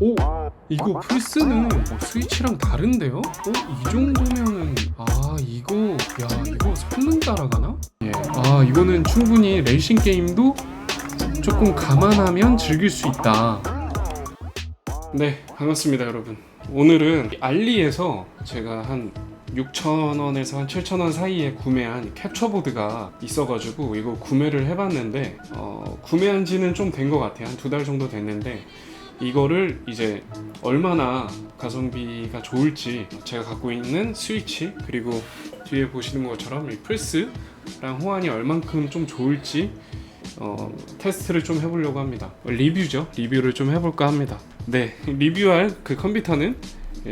오 이거 플스는 어, 스위치랑 다른데요? 어? 이 정도면은 아 이거 야 이거 성능 따라가나? 예. 아 이거는 충분히 레이싱 게임도 조금 감안하면 즐길 수 있다. 네 반갑습니다 여러분. 오늘은 알리에서 제가 한 6,000원에서 한 7,000원 사이에 구매한 캡처보드가 있어가지고 이거 구매를 해봤는데 어, 구매한 지는 좀 된 것 같아요. 한 두 달 정도 됐는데 이거를 이제 얼마나 가성비가 좋을지 제가 갖고 있는 스위치 그리고 뒤에 보시는 것처럼 이 플스랑 호환이 얼만큼 좀 좋을지 어, 테스트를 좀 해보려고 합니다. 리뷰죠. 리뷰를 좀 해볼까 합니다. 네, 리뷰할 그 컴퓨터는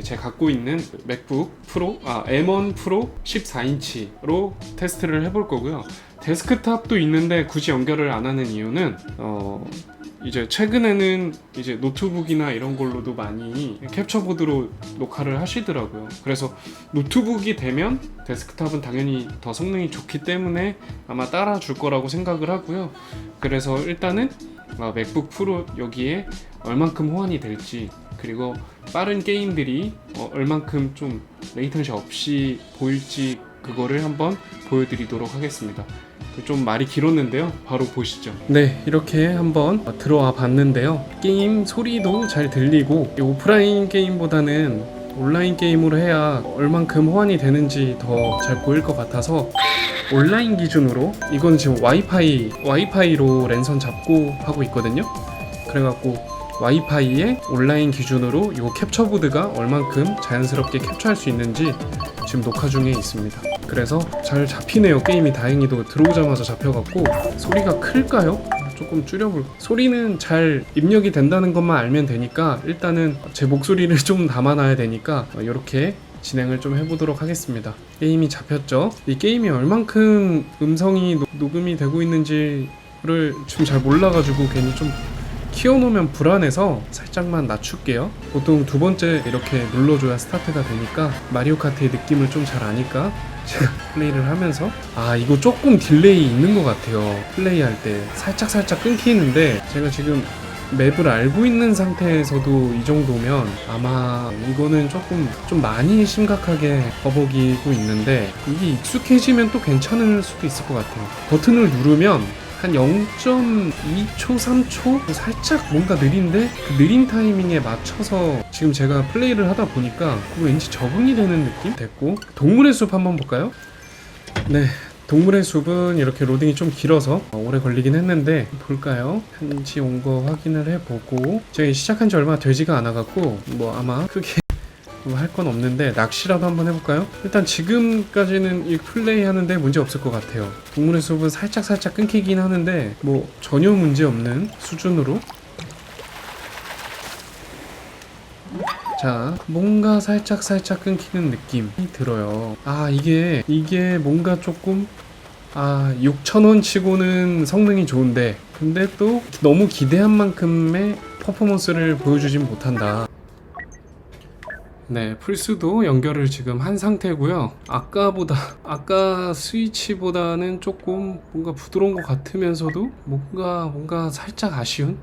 제가 갖고 있는 맥북 프로, 아 M1 프로 14인치로 테스트를 해볼 거고요. 데스크탑도 있는데 굳이 연결을 안 하는 이유는 어, 이제 최근에는 이제 노트북이나 이런 걸로도 많이 캡처보드로 녹화를 하시더라고요. 그래서 노트북이 되면 데스크탑은 당연히 더 성능이 좋기 때문에 아마 따라줄 거라고 생각을 하고요. 그래서 일단은 아, 맥북 프로 여기에 얼만큼 호환이 될지 그리고 빠른 게임들이 어, 얼만큼 좀 레이턴시 없이 보일지 그거를 한번 보여드리도록 하겠습니다. 그좀 말이 길었는데요. 바로 보시죠. 네, 이렇게 한번 들어와 봤는데요. 게임 소리도 잘 들리고 이 오프라인 게임보다는 온라인 게임으로 해야 얼만큼 호환이 되는지 더 잘 보일 것 같아서 온라인 기준으로 이건 지금 와이파이 와이파이로 랜선 잡고 하고 있거든요. 그래갖고 와이파이에 온라인 기준으로 이 캡처보드가 얼만큼 자연스럽게 캡처할 수 있는지 지금 녹화 중에 있습니다. 그래서 잘 잡히네요. 게임이 다행히도 들어오자마자 잡혀갖고 소리가 클까요? 조금 줄여볼. 소리는 잘 입력이 된다는 것만 알면 되니까 일단은 제 목소리를 좀 담아놔야 되니까 이렇게 진행을 좀 해보도록 하겠습니다. 게임이 잡혔죠? 이 게임이 얼만큼 음성이 노- 녹음이 되고 있는지를 지금 잘 몰라가지고 괜히 좀 키워놓으면 불안해서 살짝만 낮출게요. 보통 두 번째 이렇게 눌러줘야 스타트가 되니까 마리오 카트의 느낌을 좀 잘 아니까 제가 플레이를 하면서 아 이거 조금 딜레이 있는 것 같아요. 플레이할 때 살짝 살짝 끊기는데 제가 지금 맵을 알고 있는 상태에서도 이 정도면 아마 이거는 조금 좀 많이 심각하게 버벅이고 있는데 이게 익숙해지면 또 괜찮을 수도 있을 것 같아요. 버튼을 누르면 한 0.2초, 3초 살짝 뭔가 느린데 그 느린 타이밍에 맞춰서 지금 제가 플레이를 하다 보니까 왠지 적응이 되는 느낌 됐고 동물의 숲 한번 볼까요? 네. 동물의 숲은 이렇게 로딩이 좀 길어서 오래 걸리긴 했는데 볼까요? 한지 온 거 확인을 해보고 제가 시작한 지 얼마 되지가 않아갖고 뭐 아마 크게 뭐 할 건 없는데 낚시라도 한번 해볼까요? 일단 지금까지는 이 플레이 하는데 문제 없을 것 같아요. 동물의 숲은 살짝 살짝 끊기긴 하는데 뭐 전혀 문제 없는 수준으로 자, 뭔가 살짝 살짝 끊기는 느낌이 들어요. 아, 이게 이게 뭔가 조금 아, 6,000원 치고는 성능이 좋은데 근데 또 너무 기대한 만큼의 퍼포먼스를 보여주진 못한다. 네, 플스도 연결을 지금 한 상태고요. 아까보다 아까 스위치보다는 조금 뭔가 부드러운 것 같으면서도 뭔가 뭔가 살짝 아쉬운.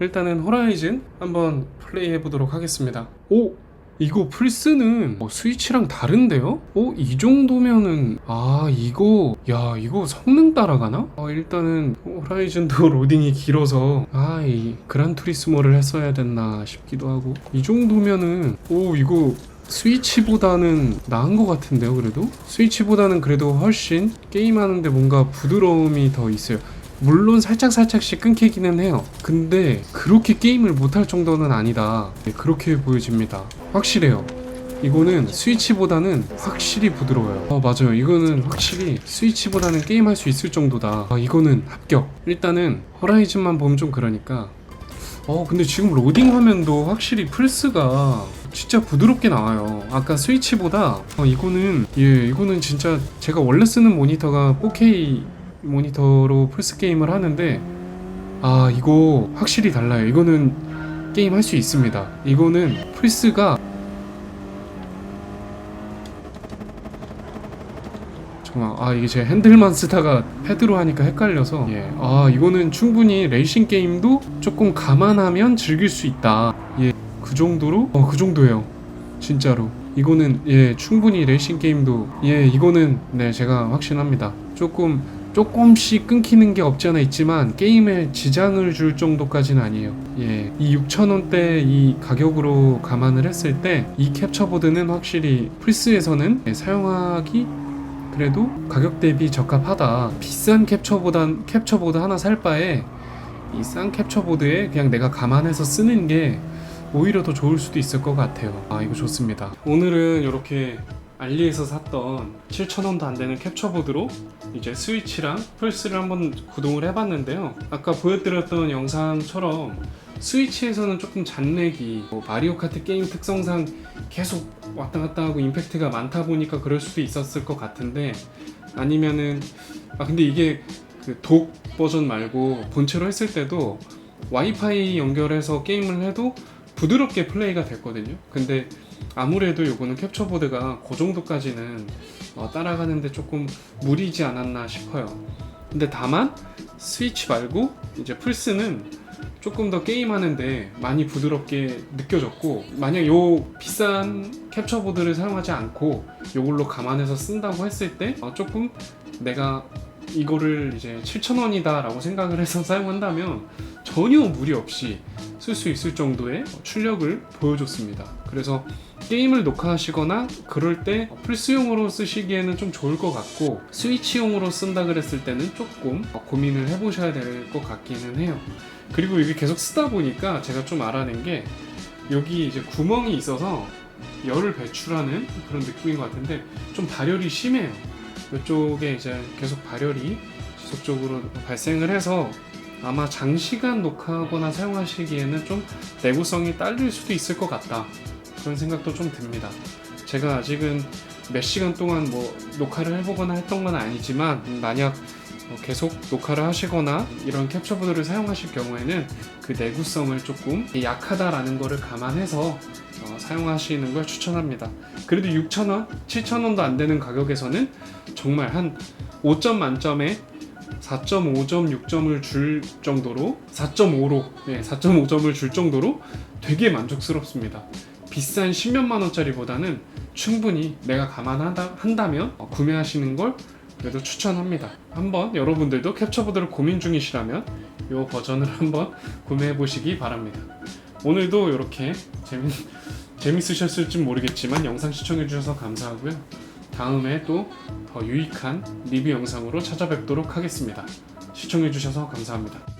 일단은 호라이즌 한번 플레이 해 보도록 하겠습니다. 오, 이거 플스는 어, 스위치랑 다른데요? 어, 이 정도면은 아 이거 야 이거 성능 따라가나? 어, 일단은 호라이즌도 로딩이 길어서 아 이 그란 투리스모를 했어야 됐나 싶기도 하고 이 정도면은 오 이거 스위치보다는 나은 것 같은데요 그래도? 스위치보다는 그래도 훨씬 게임하는데 뭔가 부드러움이 더 있어요 물론 살짝 살짝씩 끊기기는 해요. 근데 그렇게 게임을 못할 정도는 아니다. 네, 그렇게 보여집니다. 확실해요. 이거는 스위치보다는 확실히 부드러워요. 어 맞아요. 이거는 확실히 스위치보다는 게임할 수 있을 정도다. 아, 이거는 합격. 일단은 허라이즌만 보면 좀 그러니까. 어 근데 지금 로딩 화면도 확실히 플스가 진짜 부드럽게 나와요. 아까 스위치보다 어, 이거는 예 이거는 진짜 제가 원래 쓰는 모니터가 4K 모니터로 플스 게임을 하는데 아 이거 확실히 달라요. 이거는 게임 할 수 있습니다. 이거는 플스가 정말 아 이게 제가 핸들만 쓰다가 패드로 하니까 헷갈려서 예. 아 이거는 충분히 레이싱 게임도 조금 감안하면 즐길 수 있다. 예. 그 정도로 어 그 정도예요 진짜로 이거는 예 충분히 레이싱 게임도 예 이거는 네 제가 확신합니다 조금 조금씩 끊기는 게 없지 않아 있지만 게임에 지장을 줄 정도까지는 아니에요 예 이 6,000원대 이 가격으로 감안을 했을 때 이 캡처보드는 확실히 플스에서는 예, 사용하기 그래도 가격 대비 적합하다 비싼 캡처보단 캡처보드 하나 살 바에 이 싼 캡처보드에 그냥 내가 감안해서 쓰는 게 오히려 더 좋을 수도 있을 것 같아요. 아 이거 좋습니다. 오늘은 이렇게 알리에서 샀던 7,000원도 안 되는 캡처보드로 이제 스위치랑 플스를 한번 구동을 해봤는데요. 아까 보여드렸던 영상처럼 스위치에서는 조금 잔내기, 뭐 마리오 카트 게임 특성상 계속 왔다 갔다 하고 임팩트가 많다 보니까 그럴 수도 있었을 것 같은데 아니면은 아 근데 이게 그 독 버전 말고 본체로 했을 때도 와이파이 연결해서 게임을 해도 부드럽게 플레이가 됐거든요. 근데 아무래도 요거는 캡처보드가 그 정도까지는 어, 따라가는데 조금 무리지 않았나 싶어요. 근데 다만 스위치 말고 이제 플스는 조금 더 게임하는데 많이 부드럽게 느껴졌고 만약 요 비싼 캡처보드를 사용하지 않고 요걸로 감안해서 쓴다고 했을 때 어, 조금 내가 이거를 이제 7,000원이다 라고 생각을 해서 사용한다면 전혀 무리 없이 쓸 수 있을 정도의 출력을 보여줬습니다. 그래서 게임을 녹화하시거나 그럴 때 플스용으로 쓰시기에는 좀 좋을 것 같고 스위치용으로 쓴다 그랬을 때는 조금 고민을 해보셔야 될 것 같기는 해요. 그리고 이게 계속 쓰다 보니까 제가 좀 알아낸 게 여기 이제 구멍이 있어서 열을 배출하는 그런 느낌인 것 같은데 좀 발열이 심해요. 이쪽에 이제 계속 발열이 지속적으로 발생을 해서 아마 장시간 녹화하거나 사용하시기에는 좀 내구성이 딸릴 수도 있을 것 같다 그런 생각도 좀 듭니다. 제가 아직은 몇 시간 동안 뭐 녹화를 해보거나 했던 건 아니지만 만약 어, 계속 녹화를 하시거나 이런 캡처보드를 사용하실 경우에는 그 내구성을 조금 약하다라는 거를 감안해서 어, 사용하시는 걸 추천합니다. 그래도 6,000원, 7,000원도 안 되는 가격에서는 정말 한 5점 만점에 4.5점, 6점을 줄 정도로 4.5로 네, 4.5점을 줄 정도로 되게 만족스럽습니다. 비싼 10몇만 원짜리보다는 충분히 내가 감안한다 한다면 어, 구매하시는 걸 그래도 추천합니다. 한번 여러분들도 캡처보드를 고민 중이시라면 이 버전을 한번 구매해 보시기 바랍니다. 오늘도 이렇게 재밌 재밌으셨을지 모르겠지만 영상 시청해 주셔서 감사하고요. 다음에 또 더 유익한 리뷰 영상으로 찾아뵙도록 하겠습니다. 시청해 주셔서 감사합니다.